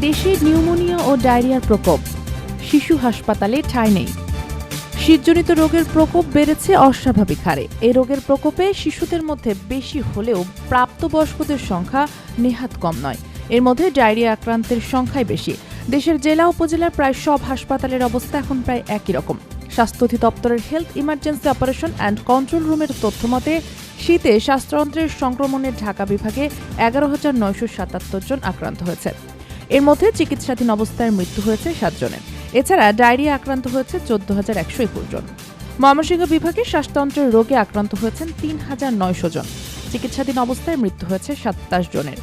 দেশে নিউমোনিয়া ও ডায়রিয়ার প্রকোপ। শিশু হাসপাতালে ঠাঁই নেই। শীতজনিত রোগের প্রকোপ বেড়েছে অস্বাভাবিক হারে। এই রোগের প্রকোপে শিশুদের মধ্যে বেশি হলেও প্রাপ্তবয়স্কদের সংখ্যা নেহাত কম নয়। এর মধ্যে ডায়রিয়া আক্রান্তের সংখ্যাই বেশি। দেশের জেলা উপজেলার প্রায় সব হাসপাতালের অবস্থা এখন প্রায় একই রকম। স্বাস্থ্য অধিদপ্তরের health emergency operation and control রুমের তথ্যমতে শীতে শ্বাসতন্ত্রের সংক্রমণের ঢাকা বিভাগে এগারো হাজার নয়শো সাতাত্তর জন আক্রান্ত হয়েছে। এর মধ্যে চিকিৎসাধীন অবস্থায় মৃত্যু হয়েছে সাতজনের এছাড়া ডায়রিয়া আক্রান্ত হয়েছে চোদ্দ হাজার একশো একুশ জন। ময়মনসিংহ বিভাগে শ্বাসতন্ত্রের রোগে আক্রান্ত হয়েছেন তিন হাজার নয়শো জন। চিকিৎসাধীন অবস্থায় মৃত্যু হয়েছে সাতাশ জনের।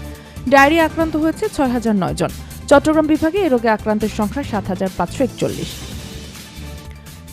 ডায়রিয়া আক্রান্ত হয়েছে ছয় হাজার নয় জন। চট্টগ্রাম বিভাগে এই রোগে আক্রান্তের সংখ্যা সাত হাজার পাঁচশো একচল্লিশ।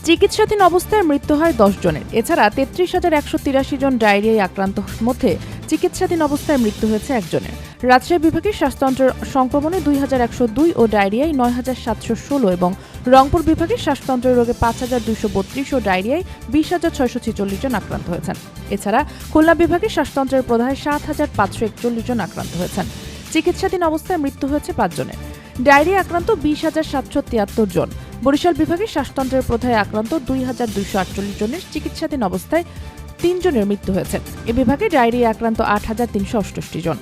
চিকিৎসাধীন অবস্থায় মৃত্যু হয় দশ জনের। এছাড়া তেত্রিশ হাজার একশো তিরাশি জন ডায়রিয়ায় আক্রান্ত মধ্যে চিকিৎসাধীন অবস্থায় মৃত্যু হয়েছে একজনের রাজশাহী বিভাগে শ্বাসতন্ত্রের সংক্রমণে দুই হাজার একশো দুই ও ডায়রিয়ায় নয় হাজার সাতশো ষোলো এবং রংপুর বিভাগে শ্বাসতন্ত্রের রোগে পাঁচ হাজার দুইশো বত্রিশ ও ডায়রিয়ায় বিশ হাজার ছয়শো ছেচল্লিশ জন আক্রান্ত হয়েছেন। এছাড়া খুলনা বিভাগে শ্বাসতন্ত্রের প্রধায় সাত হাজার পাঁচশো একচল্লিশ জন আক্রান্ত হয়েছেন। চিকিৎসাধীন অবস্থায় মৃত্যু হয়েছে পাঁচজনের ডায়রিয়া আক্রান্ত বিশ হাজার সাতশো তিয়াত্তর জন। বরিশাল বিভাগে শ্বাসতন্ত্রের প্রধায় আক্রান্ত দুই হাজার দুইশো আটচল্লিশ জনের চিকিৎসাধীন অবস্থায় তিনজনের মৃত্যু হয়েছে। এ বিভাগে ডায়রিয়া আক্রান্ত আট হাজার তিনশো অষ্টষ্টি জন।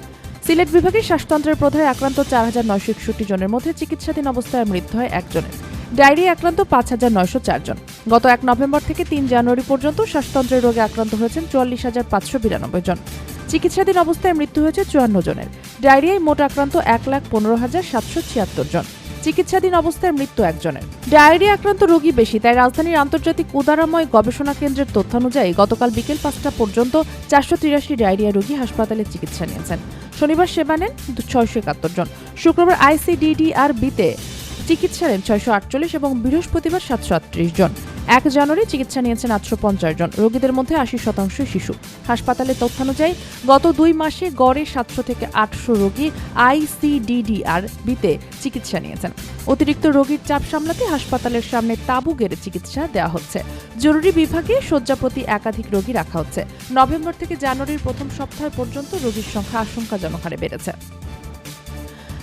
সিলেট বিভাগে শ্বাসতন্ত্রের প্রথায় আক্রান্ত চার হাজার নয়শো একষট্টি জনের মধ্যে চিকিৎসাধীন অবস্থায় মৃত্যু হয় একজনের। ডায়রিয়া আক্রান্ত পাঁচ হাজার নয়শো চার জন। গত এক নভেম্বর থেকে তিন জানুয়ারি পর্যন্ত শ্বাসতন্ত্রের রোগে আক্রান্ত হয়েছেন চুয়াল্লিশ হাজার পাঁচশো বিরানব্বই জন। চিকিৎসাধীন অবস্থায় মৃত্যু হয়েছে চুয়ান্ন জনের। ডায়রিয়ায় মোট আক্রান্ত এক লাখ পনেরো হাজার সাতশো ছিয়াত্তর জন। চিকিৎসাধীন অবস্থায় মৃত্যু একজনের। ডায়রিয়া আক্রান্ত রোগী বেশি, তাই রাজধানীর আন্তর্জাতিক উদারাময় গবেষণা কেন্দ্রের তথ্যানুযায়ী গতকাল বিকেল পাঁচটা পর্যন্ত চারশো তিরাশি ডায়রিয়া রোগী হাসপাতালে চিকিৎসা নিয়েছেন। শনিবার সেবা নেন ছয়শো একাত্তর জন। শুক্রবার আইসিডিডিআর বিতে চিকিৎসা নেন ছয়শো আটচল্লিশ এবং বৃহস্পতিবার সাতশো আটত্রিশ জন। এক জানুয়ারি চিকিৎসা নিয়েছেন আটশো পঞ্চাশ জন। রোগীদের মধ্যে আশি শতাংশ শিশু। হাসপাতালের তথ্যানুযায়ী গত দুই মাসে গড়ে সাতশো থেকে আটশো রোগী আইসিডিডিআর বিতে চিকিৎসা নিয়েছেন। অতিরিক্ত রোগীর চাপ সামলাতে হাসপাতালের সামনে তাঁবু গেড়ে চিকিৎসা দেওয়া হচ্ছে। জরুরি বিভাগে শয্যাপ্রতি একাধিক রোগী রাখা হচ্ছে। নভেম্বর থেকে জানুয়ারির প্রথম সপ্তাহ পর্যন্ত রোগীর সংখ্যা আশঙ্কাজনক হারে বেড়েছে।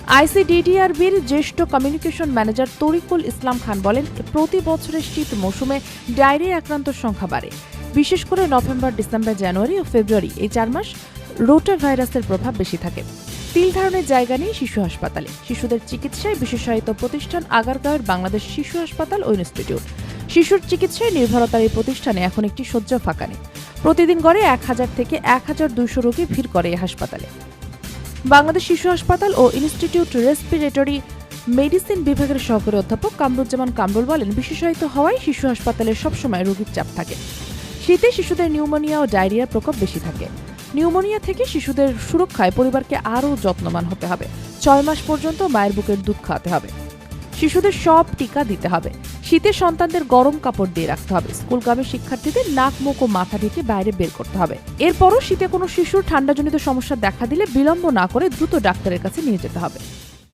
আইসিডিডিআরবির জ্যেষ্ঠ কমিউনিকেশন ম্যানেজার তরিকুল ইসলাম খান বলেন, প্রতি বছরের শীত মৌসুমে ডায়রিয়া আক্রান্তর সংখ্যা বাড়ে। বিশেষ করে নভেম্বর, ডিসেম্বর, জানুয়ারি ও ফেব্রুয়ারি এই চার মাস রোটা ভাইরাসের প্রভাব বেশি থাকে। তিল ধারণের জায়গা নেই শিশু হাসপাতালে। শিশুদের চিকিৎসায় বিশেষায়িত প্রতিষ্ঠান আগারগাঁওয়ের বাংলাদেশ শিশু হাসপাতাল ও ইনস্টিটিউট। শিশুর চিকিৎসায় নির্ভরতার এই প্রতিষ্ঠানে এখন একটি শয্যা ফাঁকা নেই। প্রতিদিন গড়ে এক হাজার থেকে এক হাজার দুইশো রোগী ভিড় করে এই হাসপাতালে। বাংলাদেশ শিশু হাসপাতাল ও ইনস্টিটিউট রেসপিরেটরি মেডিসিন বিভাগের সহকারী অধ্যাপক কামরুজ্জামান কামরুল বলেন, বিশেষায়িত হওয়ায় শিশু হাসপাতালে সবসময় রোগীর চাপ থাকে। শীতে শিশুদের নিউমোনিয়া ও ডায়রিয়ার প্রকোপ বেশি থাকে। নিউমোনিয়া থেকে শিশুদের সুরক্ষায় পরিবারকে আরও যত্নবান হতে হবে। ছয় মাস পর্যন্ত মায়ের বুকের দুধ খাওয়াতে হবে। শিশুদের সব টিকা দিতে হবে। শীতে সন্তানদের গরম কাপড় দিয়ে রাখতে হবে। স্কুলগামী শিক্ষার্থীদের নাক, মুখ ও মাথা ঢেকে বাইরে বের করতে হবে। এরপরও শীতে কোনো শিশুর ঠান্ডাজনিত সমস্যা দেখা দিলে বিলম্ব না করে দ্রুত ডাক্তারের কাছে নিয়ে যেতে হবে।